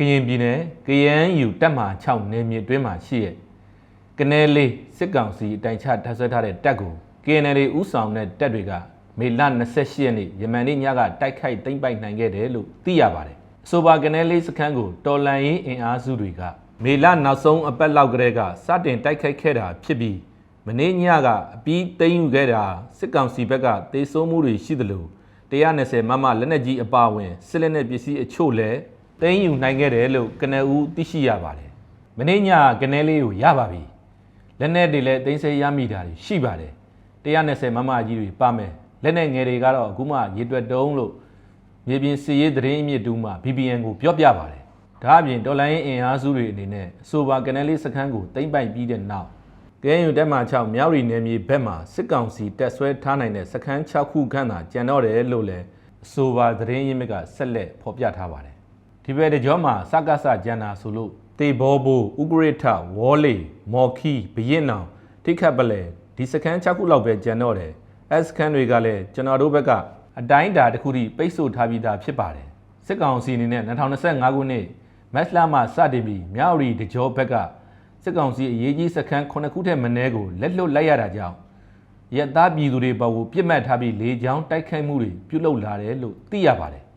ကရင်ပြည်နယ် KNU တပ်မဟာ6နယ်မြေတွင်းမှာရှိရဲ့ကနဲလေးစစ်ကောင်စီအတိုင်ချတပ်ဆွဲထားတဲ့တပ်ကို KNL ဥဆောင်တဲ့တပ်တွေကမေလ28ရက်နေ့ယမန်နေ့ညကတိုက်ခိုက်သိမ်းပိုက်နိုင်ခဲ့တယ်လို့သိရပါတယ်။အဆိုပါကနဲလေးစခန်းကိုတော်လန်ရေးအင်အားစုတွေကမေလနောက်ဆုံးအပတ်လောက်ကလေးကစတင်တိုက်ခိုက်ခဲ့တာဖြစ်ပြီးမနေ့ညကအပြီးသိမ်းယူခဲ့တာစစ်ကောင်စီဘက်ကတေဆုံးမှုတွေရှိသလို120မမလက်နက်ကြီးအပါအဝင်စစ်လက်နက်ပစ္စည်းအချို့လည်း သိမ်းယူနိုင်ခဲ့တယ်လို့ကနဦးသိရှိရပါတယ်။မနေ့ညကနဲလေးကိုရပါပြီ။လက်နက်တွေလည်းသိမ်းဆည်းရမိတာတွေရှိပါတယ်။120မမကြီးတွေပါမယ်။လက်နက်ငယ်တွေကတော့အခုမှရေတွက်တုံးလို့မြေပြင်စီရေးသတင်းအမြင့်တူးမှ VPN ကိုပြောပြပါတယ်။ဒါအပြင်ဒေါ်လာရင်းအင်အားစုတွေအနေနဲ့အဆိုပါကနဲလေးစခန်းကိုသိမ်းပိုက်ပြီးတဲ့နောက်ကဲယူတက်မှ6မြောက်ရီနယ်မြေဘက်မှာစစ်ကောင်စီတက်ဆွဲထားနိုင်တဲ့စခန်း6ခုခန့်သာကျန်တော့တယ်လို့လည်းအဆိုပါသတင်းရင်းမြစ်ကဆက်လက်ဖော်ပြထားပါတယ်။ ဒီဘက်တကြောမှာစကားဆကျန်တာဆိုလို့တေဘောဘိုဥဂရိထဝေါ်လီမော်ခီဘရင်နောင်ထိခတ်ပလဲဒီစခန်း6ခုလောက်ပဲကျန်တော့တယ်။ S ခန်းတွေကလည်းကျွန်တော်တို့ဘက်ကအတိုင်းအတာတစ်ခုထိပိတ်ဆို့ထားပြီးသားဖြစ်ပါတယ်။စစ်ကောင်စီအနေနဲ့2025ခုနှစ်မက်လမှာစတင်ပြီးမြောက်ရီတကြောဘက်ကစစ်ကောင်စီအရေးကြီးစခန်း9ခုထက်မနည်းကိုလက်လွတ်လိုက်ရတာကြောင့်ရက်သားပြည်သူတွေပေါ်ကိုပြစ်မှတ်ထားပြီးလေကြောင်းတိုက်ခိုက်မှုတွေပြုလုပ်လာတယ်လို့သိရပါတယ်